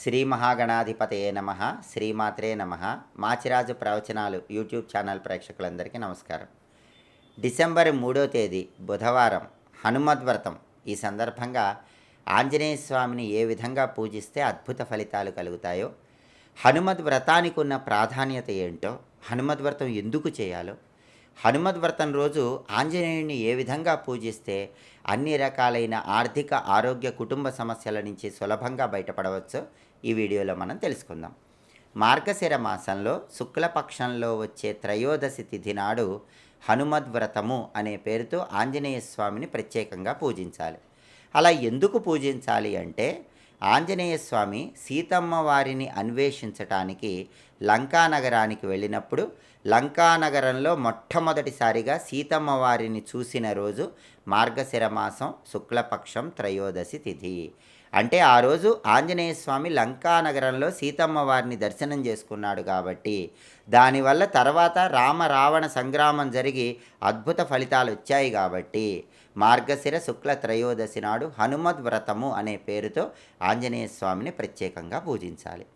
శ్రీ మహాగణాధిపతయే నమ శ్రీమాత్రే నమ. మాచిరాజు ప్రవచనాలు యూట్యూబ్ ఛానల్ ప్రేక్షకులందరికీ నమస్కారం. డిసెంబర్ మూడో తేదీ బుధవారం హనుమద్ వ్రతం. ఈ సందర్భంగా ఆంజనేయ స్వామిని ఏ విధంగా పూజిస్తే అద్భుత ఫలితాలు కలుగుతాయో హనుమద్ వ్రతానికి ఉన్న ప్రాధాన్యత ఏంటో హనుమద్ వ్రతం ఎందుకు చేయాలో హనుమద్ వ్రతం రోజు ఆంజనేయుడిని ఏ విధంగా పూజిస్తే అన్ని రకాలైన ఆర్థిక ఆరోగ్య కుటుంబ సమస్యల నుంచి సులభంగా బయటపడవచ్చో ఈ వీడియోలో మనం తెలుసుకుందాం. మార్గశిర మాసంలో శుక్లపక్షంలో వచ్చే త్రయోదశి తిథి నాడు హనుమద్ వ్రతము అనే పేరుతో ఆంజనేయ స్వామిని ప్రత్యేకంగా పూజించాలి. అలా ఎందుకు పూజించాలి అంటే ఆంజనేయ స్వామి సీతమ్మ వారిని అన్వేషించటానికి లంకా నగరానికి వెళ్ళినప్పుడు లంకా నగరంలో మొట్టమొదటిసారిగా సీతమ్మ వారిని చూసిన రోజు మార్గశిర మాసం శుక్లపక్షం త్రయోదశి తిథి. అంటే ఆ రోజు ఆంజనేయ స్వామి లంకా నగరంలో సీతమ్మ వారిని దర్శనం చేసుకున్నాడు కాబట్టి దానివల్ల తర్వాత రామ రావణ సంగ్రామం జరిగి అద్భుత ఫలితాలు వచ్చాయి కాబట్టి మార్గశిర శుక్ల త్రయోదశి నాడు హనుమద్ వ్రతము అనే పేరుతో ఆంజనేయ స్వామిని ప్రత్యేకంగా పూజించాలి.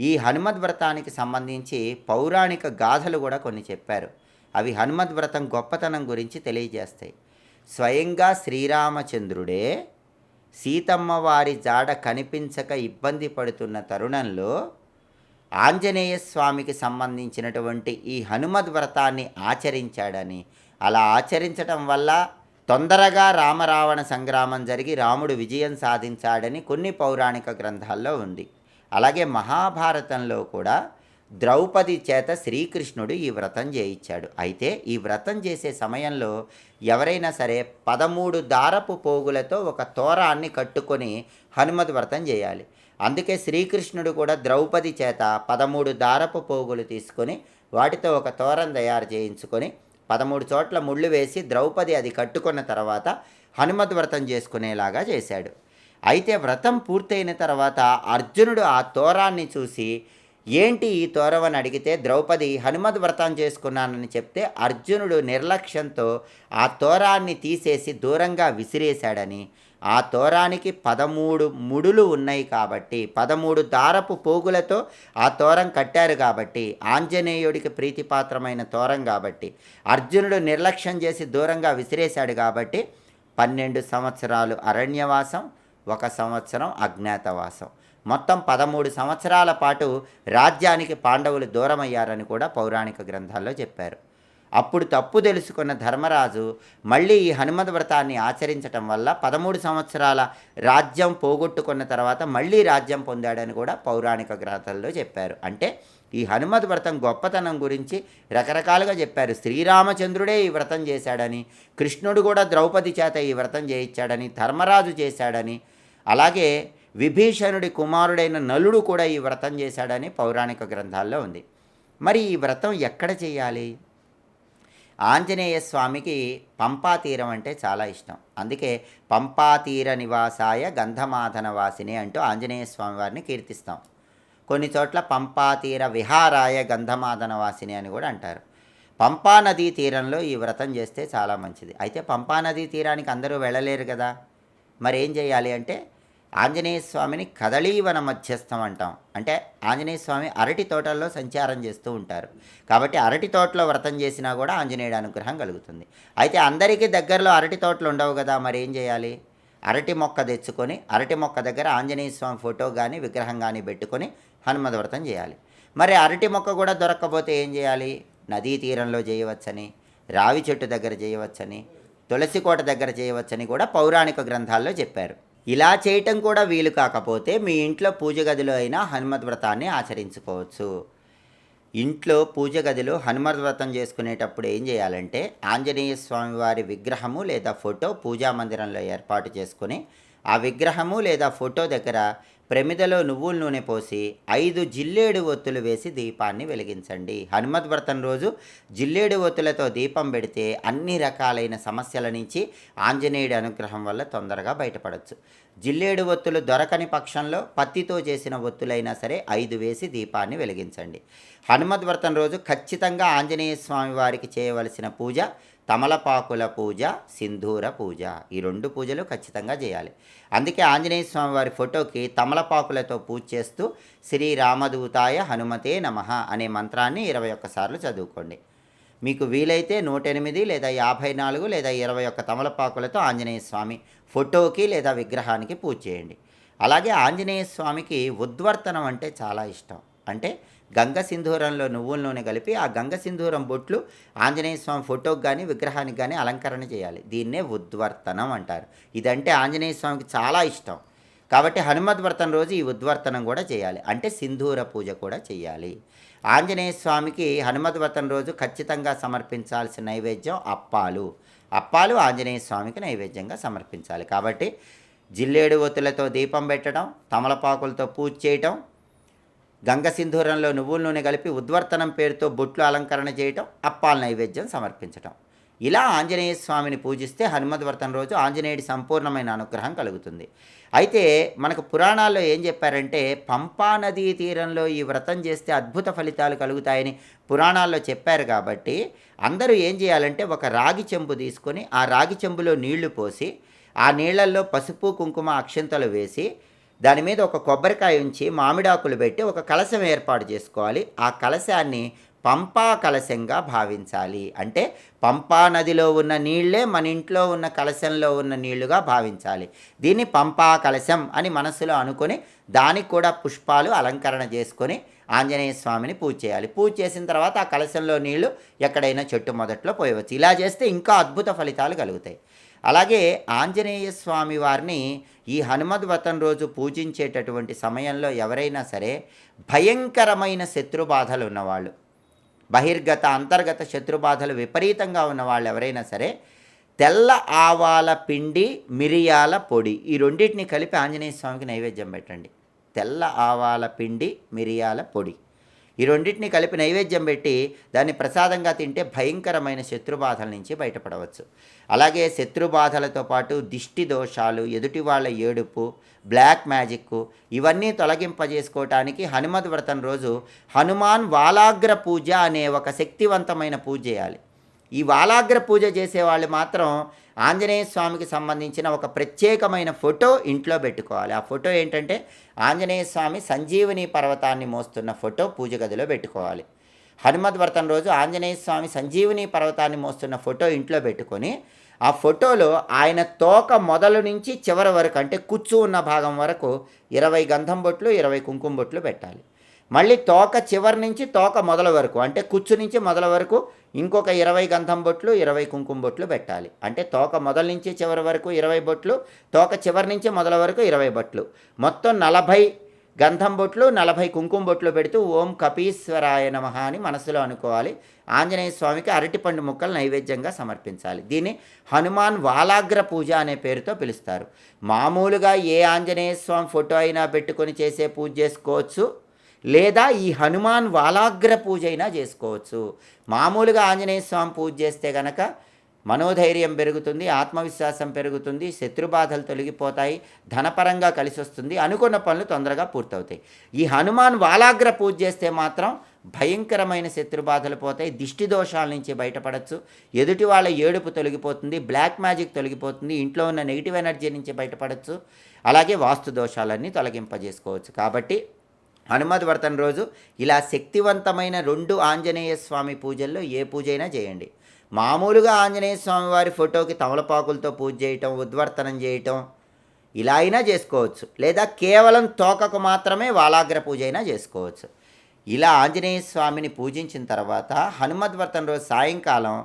ఈ హనుమద్ వ్రతానికి సంబంధించి పౌరాణిక గాథలు కూడా కొన్ని చెప్పారు. అవి హనుమద్ వ్రతం గొప్పతనం గురించి తెలియజేస్తాయి. స్వయంగా శ్రీరామచంద్రుడే సీతమ్మ వారి జాడ కనిపించక ఇబ్బంది పడుతున్న తరుణంలో ఆంజనేయ స్వామికి సంబంధించినటువంటి ఈ హనుమద్ వ్రతాన్ని ఆచరించాడని. అలా ఆచరించటం వల్ల తొందరగా రామరావణ సంగ్రామం జరిగి రాముడు విజయం సాధించాడని కొన్ని పౌరాణిక గ్రంథాల్లో ఉంది. అలాగే మహాభారతంలో కూడా ద్రౌపది చేత శ్రీకృష్ణుడు ఈ వ్రతం చేయించాడు. అయితే ఈ వ్రతం చేసే సమయంలో ఎవరైనా సరే పదమూడు దారపు పోగులతో ఒక తోరాన్ని కట్టుకొని హనుమద్ వ్రతం చేయాలి. అందుకే శ్రీకృష్ణుడు కూడా ద్రౌపది చేత పదమూడు దారపు పోగులు తీసుకొని వాటితో ఒక తోరం తయారు చేయించుకొని పదమూడు చోట్ల ముళ్ళు వేసి ద్రౌపది అది కట్టుకున్న తర్వాత హనుమద్ వ్రతం చేసుకునేలాగా చేశాడు. అయితే వ్రతం పూర్తయిన తర్వాత అర్జునుడు ఆ తోరాన్ని చూసి ఏంటి ఈ తోరం అని అడిగితే ద్రౌపది హనుమద్ వ్రతం చేసుకున్నానని చెప్తే అర్జునుడు నిర్లక్ష్యంతో ఆ తోరాన్ని తీసేసి దూరంగా విసిరేశాడని. ఆ తోరానికి పదమూడు ముడులు ఉన్నాయి కాబట్టి పదమూడు దారపు పోగులతో ఆ తోరం కట్టారు కాబట్టి ఆంజనేయుడికి ప్రీతిపాత్రమైన తోరం కాబట్టి అర్జునుడు నిర్లక్ష్యం చేసి దూరంగా విసిరేశాడు కాబట్టి పన్నెండు సంవత్సరాలు అరణ్యవాసం ఒక సంవత్సరం అజ్ఞాతవాసం. మొత్తం పదమూడు సంవత్సరాల పాటు రాజ్యానికి పాండవులు దూరమయ్యారని కూడా పౌరాణిక గ్రంథాల్లో చెప్పారు. అప్పుడు తప్పు తెలుసుకున్న ధర్మరాజు మళ్ళీ ఈ హనుమద్ వ్రతాన్ని ఆచరించటం వల్ల పదమూడు సంవత్సరాల రాజ్యం పోగొట్టుకున్న తర్వాత మళ్ళీ రాజ్యం పొందాడని కూడా పౌరాణిక గ్రంథాల్లో చెప్పారు. అంటే ఈ హనుమద్ వ్రతం గొప్పతనం గురించి రకరకాలుగా చెప్పారు. శ్రీరామచంద్రుడే ఈ వ్రతం చేశాడని కృష్ణుడు కూడా ద్రౌపది చేత ఈ వ్రతం చేయించాడని ధర్మరాజు చేశాడని అలాగే విభీషణుడి కుమారుడైన నలుడు కూడా ఈ వ్రతం చేశాడని పౌరాణిక గ్రంథాల్లో ఉంది. మరి ఈ వ్రతం ఎక్కడ చేయాలి? ఆంజనేయ స్వామికి పంపా తీరం అంటే చాలా ఇష్టం. అందుకే పంపా తీర నివాసాయ గంధమాధన వాసిని అంటూ ఆంజనేయ స్వామి వారిని కీర్తిస్తాం. కొన్ని చోట్ల పంపా తీర విహారాయ గంధమాధన వాసిని అని కూడా అంటారు. పంపా నదీ తీరంలో ఈ వ్రతం చేస్తే చాలా మంచిది. అయితే పంపా నదీ తీరానికి అందరూ వెళ్ళలేరు కదా? మరి ఏం చేయాలి అంటే ఆంజనేయ స్వామిని కదళీవన మధ్యస్థం అంటాం. అంటే ఆంజనేయ స్వామి అరటి తోటల్లో సంచారం చేస్తూ ఉంటారు. కాబట్టి అరటి తోటలో వ్రతం చేసినా కూడా ఆంజనేయుడు అనుగ్రహం కలుగుతుంది. అయితే అందరికీ దగ్గరలో అరటి తోటలు ఉండవు కదా మరి ఏం చేయాలి? అరటి మొక్క తెచ్చుకొని అరటి మొక్క దగ్గర ఆంజనేయ స్వామి ఫోటో కానీ విగ్రహం కానీ పెట్టుకొని హనుమద వ్రతం చేయాలి. మరి అరటి మొక్క కూడా దొరక్కపోతే ఏం చేయాలి? నదీ తీరంలో చేయవచ్చని రావి చెట్టు దగ్గర చేయవచ్చని తులసి కోట దగ్గర చేయవచ్చని కూడా పౌరాణిక గ్రంథాల్లో చెప్పారు. ఇలా చేయటం కూడా వీలు కాకపోతే మీ ఇంట్లో పూజ గదిలో అయినా హనుమద్ వ్రతాన్ని ఆచరించుకోవచ్చు. ఇంట్లో పూజ గదిలో హనుమద్ వ్రతం చేసుకునేటప్పుడు ఏం చేయాలంటే ఆంజనేయ స్వామి వారి విగ్రహము లేదా ఫోటో పూజా మందిరంలో ఏర్పాటు చేసుకుని ఆ విగ్రహము లేదా ఫోటో దగ్గర ప్రమిదలో నువ్వుల నూనె పోసి ఐదు జిల్లేడు ఒత్తులు వేసి దీపాన్ని వెలిగించండి. హనుమద్ వ్రతం రోజు జిల్లేడు ఒత్తులతో దీపం పెడితే అన్ని రకాలైన సమస్యల నుంచి ఆంజనేయుడి అనుగ్రహం వల్ల తొందరగా బయటపడవచ్చు జిల్లేడు ఒత్తులు దొరకని పక్షంలో పత్తితో చేసిన ఒత్తులైనా సరే ఐదు వేసి దీపాన్ని వెలిగించండి. హనుమద్ వ్రతం రోజు ఖచ్చితంగా ఆంజనేయ స్వామి వారికి చేయవలసిన పూజ తమలపాకుల పూజ సింధూర పూజ ఈ రెండు పూజలు ఖచ్చితంగా చేయాలి. అందుకే ఆంజనేయ స్వామి వారి ఫోటోకి తమలపాకులతో పూజ చేస్తూ శ్రీ రామదూతాయ హనుమతే నమ అనే మంత్రాన్ని ఇరవై ఒక్కసార్లు చదువుకోండి. మీకు వీలైతే నూట ఎనిమిది లేదా యాభై నాలుగు లేదా ఇరవై ఒక్క తమలపాకులతో ఆంజనేయ స్వామి ఫోటోకి లేదా విగ్రహానికి పూజ చేయండి. అలాగే ఆంజనేయ స్వామికి ఉద్వర్తనం అంటే చాలా ఇష్టం. అంటే గంగ సింధూరంలో నువ్వుల నూనె కలిపి ఆ గంగ సింధూరం బొట్లు ఆంజనేయ స్వామి ఫోటోకి కానీ విగ్రహానికి కానీ అలంకరణ చేయాలి. దీన్నే ఉద్వర్తనం అంటారు. ఇదంటే ఆంజనేయ స్వామికి చాలా ఇష్టం. కాబట్టి హనుమద్వర్తన రోజు ఈ ఉద్వర్తనం కూడా చేయాలి. అంటే సింధూర పూజ కూడా చేయాలి. ఆంజనేయ స్వామికి హనుమద్వర్తన రోజు ఖచ్చితంగా సమర్పించాల్సిన నైవేద్యం అప్పాలు. అప్పాలు ఆంజనేయ స్వామికి నైవేద్యంగా సమర్పించాలి. కాబట్టి జిల్లేడు ఒత్తులతో దీపం పెట్టడం తమలపాకులతో పూజ చేయటం గంగ సింధూరంలో నువ్వుల నూనె కలిపి ఉద్వర్తనం పేరుతో బొట్లు అలంకరణ చేయటం అప్పాల నైవేద్యం సమర్పించటం. ఇలా ఆంజనేయ స్వామిని పూజిస్తే హనుమద్వర్తన రోజు ఆంజనేయుడి సంపూర్ణమైన అనుగ్రహం కలుగుతుంది. అయితే మనకు పురాణాల్లో ఏం చెప్పారంటే పంపా నదీ తీరంలో ఈ వ్రతం చేస్తే అద్భుత ఫలితాలు కలుగుతాయని పురాణాల్లో చెప్పారు కాబట్టి అందరూ ఏం చేయాలంటే ఒక రాగి చెంబు తీసుకొని ఆ రాగి చెంబులో నీళ్ళు పోసి ఆ నీళ్ళల్లో పసుపు కుంకుమ అక్షంతలు వేసి దాని మీద ఒక కొబ్బరికాయ ఉంచి మామిడాకులు పెట్టి ఒక కలశం ఏర్పాటు చేసుకోవాలి. ఆ కలశాన్ని పంపా కలశంగా భావించాలి. అంటే పంపా నదిలో ఉన్న నీళ్ళే మన ఇంట్లో ఉన్న కలశంలో ఉన్న నీళ్ళుగా భావించాలి. దీన్ని పంపా కలశం అని మనసులో అనుకొని దానికి కూడా పుష్పాలు అలంకరణ చేసుకొని ఆంజనేయ స్వామిని పూజ చేయాలి. పూజ చేసిన తర్వాత ఆ కలశంలో నీళ్ళు ఎక్కడైనా చెట్టు మొదట్లో పోయవచ్చు. ఇలా చేస్తే ఇంకా అద్భుత ఫలితాలు కలుగుతాయి. అలాగే ఆంజనేయ స్వామి వారిని ఈ హనుమద్వతం రోజు పూజించేటటువంటి సమయంలో ఎవరైనా సరే భయంకరమైన శత్రుబాధలు ఉన్నవాళ్ళు బహిర్గత అంతర్గత శత్రుబాధలు విపరీతంగా ఉన్న వాళ్ళు ఎవరైనా సరే తెల్ల ఆవాల పిండి మిరియాల పొడి ఈ రెండింటిని కలిపి ఆంజనేయ స్వామికి నైవేద్యం పెట్టండి. తెల్ల ఆవాల పిండి మిరియాల పొడి. ఈ రెండింటిని కలిపి నైవేద్యం పెట్టి దాన్ని ప్రసాదంగా తింటే భయంకరమైన శత్రుబాధల నుంచి బయటపడవచ్చు. అలాగే శత్రుబాధలతో పాటు దిష్టి దోషాలు ఎదుటి వాళ్ళ ఏడుపు బ్లాక్ మ్యాజిక్ ఇవన్నీ తొలగింపజేసుకోవటానికి హనుమద్ వ్రతం రోజు హనుమాన్ వాలాగ్ర పూజ అనే ఒక శక్తివంతమైన పూజ చేయాలి. ఈ వాలాగ్ర పూజ చేసేవాళ్ళు మాత్రం ఆంజనేయ స్వామికి సంబంధించిన ఒక ప్రత్యేకమైన ఫోటో ఇంట్లో పెట్టుకోవాలి. ఆ ఫోటో ఏంటంటే ఆంజనేయ స్వామి సంజీవని పర్వతాన్ని మోస్తున్న ఫోటో పూజ గదిలో పెట్టుకోవాలి. హనుమద్ రోజు ఆంజనేయ స్వామి సంజీవని పర్వతాన్ని మోస్తున్న ఫోటో ఇంట్లో పెట్టుకొని ఆ ఫోటోలో ఆయన తోక మొదలు నుంచి చివరి వరకు అంటే కుచ్చు ఉన్న భాగం వరకు ఇరవై గంధం బొట్లు ఇరవై కుంకుమ బొట్లు పెట్టాలి. మళ్ళీ తోక చివరి నుంచి తోక మొదల వరకు అంటే కుచ్చు నుంచి మొదల వరకు ఇంకొక ఇరవై గంధం బొట్లు ఇరవై కుంకుమ బొట్లు పెట్టాలి. అంటే తోక మొదల నుంచి చివరి వరకు ఇరవై బొట్లు తోక చివరి నుంచి మొదల వరకు ఇరవై బొట్లు. మొత్తం నలభై గంధం బొట్లు నలభై కుంకుమ బొట్లు పెడుతూ ఓం కపీశ్వరాయ నమ అని మనసులో అనుకోవాలి. ఆంజనేయ స్వామికి అరటిపండు ముక్కలు నైవేద్యంగా సమర్పించాలి. దీన్ని హనుమాన్ వాలాగ్ర పూజ అనే పేరుతో పిలుస్తారు. మామూలుగా ఏ ఆంజనేయ స్వామి ఫోటో అయినా పెట్టుకొని చేసే పూజ చేసుకోవచ్చు. లేదా ఈ హనుమాన్ వాలాగ్ర పూజ అయినా చేసుకోవచ్చు. మామూలుగా ఆంజనేయ స్వామి పూజ చేస్తే గనక మనోధైర్యం పెరుగుతుంది ఆత్మవిశ్వాసం పెరుగుతుంది శత్రుబాధలు తొలగిపోతాయి ధనపరంగా కలిసి వస్తుంది అనుకున్న పనులు తొందరగా పూర్తవుతాయి. ఈ హనుమాన్ వాలాగ్ర పూజ చేస్తే మాత్రం భయంకరమైన శత్రుబాధలు పోతాయి దిష్టి దోషాల నుంచి బయటపడచ్చు ఎదుటి వాళ్ళ ఏడుపు తొలగిపోతుంది బ్లాక్ మ్యాజిక్ తొలగిపోతుంది ఇంట్లో ఉన్న నెగిటివ్ ఎనర్జీ నుంచి బయటపడచ్చు అలాగే వాస్తు దోషాలన్నీ తొలగింపజేసుకోవచ్చు. కాబట్టి హనుమద్వర్తన రోజు ఇలా శక్తివంతమైన రెండు ఆంజనేయ స్వామి పూజల్లో ఏ పూజ అయినా చేయండి. మామూలుగా ఆంజనేయ స్వామి వారి ఫోటోకి తమలపాకులతో పూజ చేయటం ఉద్వర్తనం చేయటం ఇలా అయినా చేసుకోవచ్చు. లేదా కేవలం తోకకు మాత్రమే వాలాగ్ర పూజ అయినా చేసుకోవచ్చు. ఇలా ఆంజనేయ స్వామిని పూజించిన తర్వాత హనుమద్వర్తన రోజు సాయంకాలం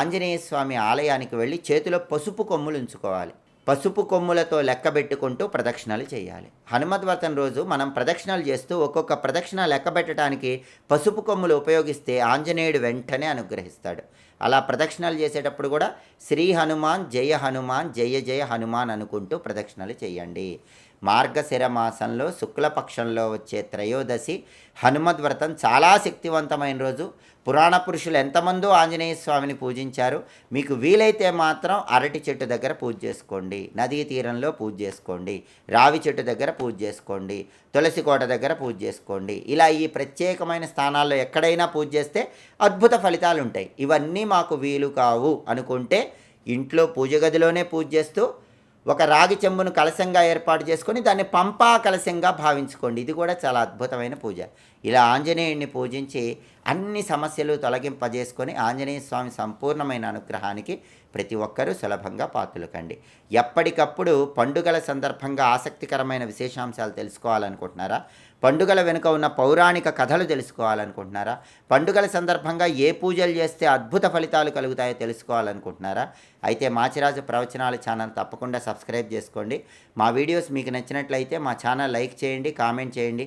ఆంజనేయ స్వామి ఆలయానికి వెళ్ళి చేతిలో పసుపు కొమ్ములు ఉంచుకోవాలి. పసుపు కొమ్ములతో లెక్క పెట్టుకుంటూ ప్రదక్షిణలు చేయాలి. హనుమద్వర్తన రోజు మనం ప్రదక్షిణలు చేస్తూ ఒక్కొక్క ప్రదక్షిణ లెక్క పెట్టడానికి పసుపు కొమ్ములు ఉపయోగిస్తే ఆంజనేయుడు వెంటనే అనుగ్రహిస్తాడు. అలా ప్రదక్షిణలు చేసేటప్పుడు కూడా శ్రీ హనుమాన్ జయ హనుమాన్ జయ జయ హనుమాన్ అనుకుంటూ ప్రదక్షిణలు చేయండి. మార్గశిర మాసంలో శుక్లపక్షంలో వచ్చే త్రయోదశి హనుమద్ వ్రతం చాలా శక్తివంతమైన రోజు. పురాణ పురుషులు ఎంతమందో ఆంజనేయ స్వామిని పూజించారు. మీకు వీలైతే మాత్రం అరటి చెట్టు దగ్గర పూజ చేసుకోండి. నదీ తీరంలో పూజ చేసుకోండి. రావి చెట్టు దగ్గర పూజ చేసుకోండి. తులసి కోట దగ్గర పూజ చేసుకోండి. ఇలా ఈ ప్రత్యేకమైన స్థానాల్లో ఎక్కడైనా పూజ చేస్తే అద్భుత ఫలితాలు ఉంటాయి. ఇవన్నీ మాకు వీలు కావు అనుకుంటే ఇంట్లో పూజ గదిలోనే పూజ చేస్తూ ఒక రాగి చెంబును కలశంగా ఏర్పాటు చేసుకొని దాన్ని పంపా కలశంగా భావించుకోండి. ఇది కూడా చాలా అద్భుతమైన పూజ. ఇలా ఆంజనేయుడిని పూజించి అన్ని సమస్యలు తొలగింపజేసుకొని ఆంజనేయ స్వామి సంపూర్ణమైన అనుగ్రహానికి ప్రతి ఒక్కరూ సులభంగా పాత్రలు కండి ఎప్పటికప్పుడు పండుగల సందర్భంగా ఆసక్తికరమైన విశేషాంశాలు తెలుసుకోవాలనుకుంటున్నారా? పండుగల వెనుక ఉన్న పౌరాణిక కథలు తెలుసుకోవాలనుకుంటున్నారా? పండుగల సందర్భంగా ఏ పూజలు చేస్తే అద్భుత ఫలితాలు కలుగుతాయో తెలుసుకోవాలనుకుంటున్నారా? అయితే మాచిరాజు ప్రవచనాల ఛానల్ తప్పకుండా సబ్స్క్రైబ్ చేసుకోండి. మా వీడియోస్ మీకు నచ్చినట్లయితే మా ఛానల్ లైక్ చేయండి కామెంట్ చేయండి.